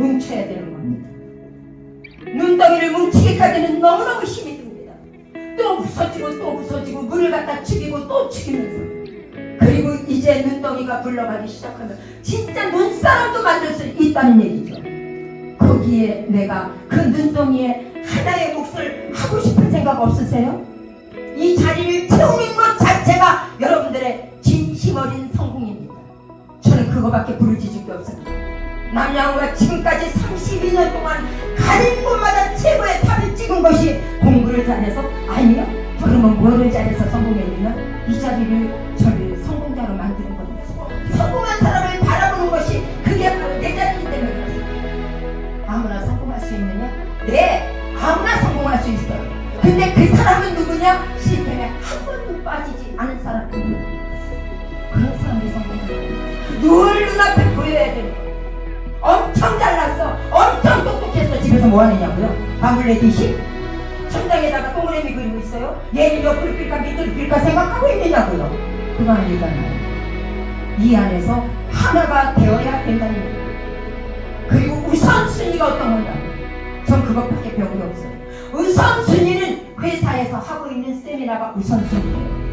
뭉쳐야 되는 겁니다. 눈덩이를 뭉치기까지는 너무너무 힘이 듭니다. 또 부서지고 또 부서지고 물을 갖다 죽이고 또 죽이면서 그리고 이제 눈덩이가 굴러가기 시작하면 진짜 눈사람도 만들 수 있다는 얘기죠. 거기에 내가 그 눈덩이에 하나의 몫을 하고 싶은 생각 없으세요? 이 자리를 채우는 것 자체가 여러분들의 진심 어린 성공입니다. 저는 그거밖에 부르짖을 게 없습니다. 남양우가 지금까지 32년 동안 가는 곳마다 최고의 탑을 찍은 것이 공부를 잘해서 아니요. 그러면 뭐를 잘해서 성공했느냐? 이 자리를 저를 성공자로 만드는 겁니다. 성공한 사람을 바라보는 것이 그게 바로 내 자리이기 때문에. 아무나 성공할 수 있느냐? 네, 아무나 성공할 수 있어요. 근데 그 사람은 누구냐? 실패에 한 번도 빠지지 않은 사람입니다. 뭐 하느냐고요? 방글레디시? 천장에다가 동그라미 그리고 있어요? 얘를 옆으로 빌까 밑으로 빌까 생각하고 있느냐고요? 그거 아니잖아요. 이 안에서 하나가 되어야 된다는 얘기예요. 그리고 우선순위가 어떤 건가? 전 그것밖에 배운 게 없어요. 우선순위는 회사에서 하고 있는 세미나가 우선순위예요.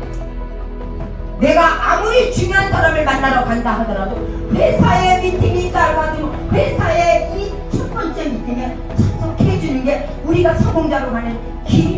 내가 아무리 중요한 사람을 만나러 간다 하더라도 회사에 미팅이 있다 하더라도 회사에 이첫 번째 미팅에 게 우리가 성공자로 가는 길이